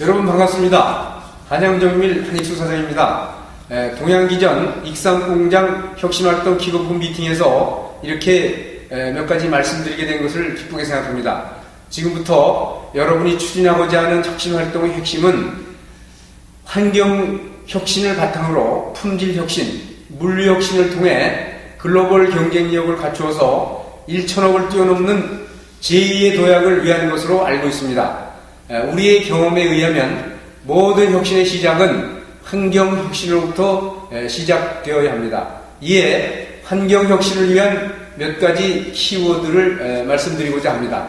여러분 반갑습니다. 한양정밀 한익수 사장입니다. 에, 동양기전 익산공장 혁신활동 기업부 미팅에서 이렇게 에, 몇 가지 말씀드리게 된 것을 기쁘게 생각합니다. 지금부터 여러분이 추진하고자 하는 혁신활동의 핵심은 환경 혁신을 바탕으로 품질 혁신, 물류 혁신을 통해 글로벌 경쟁력을 갖추어서 1천억을 뛰어넘는 제2의 도약을 위한 것으로 알고 있습니다. 에, 우리의 경험에 의하면 모든 혁신의 시작은 환경 혁신으로부터 에, 시작되어야 합니다. 이에 환경 혁신을 위한 몇 가지 키워드를 에, 말씀드리고자 합니다.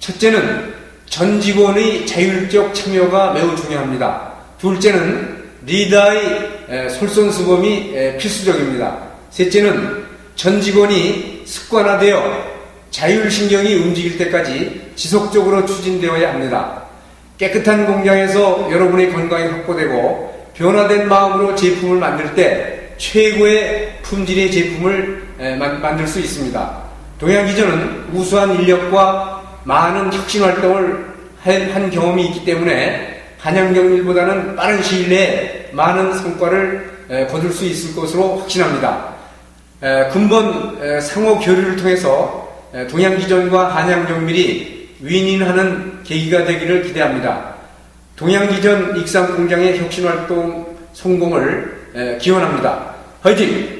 첫째는 전 직원의 자율적 참여가 매우 중요합니다. 둘째는 리더의 에, 솔선수범이 에, 필수적입니다. 셋째는 전 직원이 습관화되어 자율신경이 움직일 때까지 지속적으로 추진되어야 합니다. 깨끗한 공장에서 여러분의 건강이 확보되고 변화된 마음으로 제품을 만들 때 최고의 품질의 제품을 만들 수 있습니다. 동양기전은 우수한 인력과 많은 혁신 활동을 한, 한 경험이 있기 때문에 한양경밀보다는 빠른 시일 내에 많은 성과를 에, 거둘 수 있을 것으로 확신합니다. 에, 근본 에, 상호 교류를 통해서 에, 동양기전과 한양정밀이 윈윈하는 계기가 되기를 기대합니다. 동양기전 익산공장의 혁신활동 성공을 에, 기원합니다. 화이팅!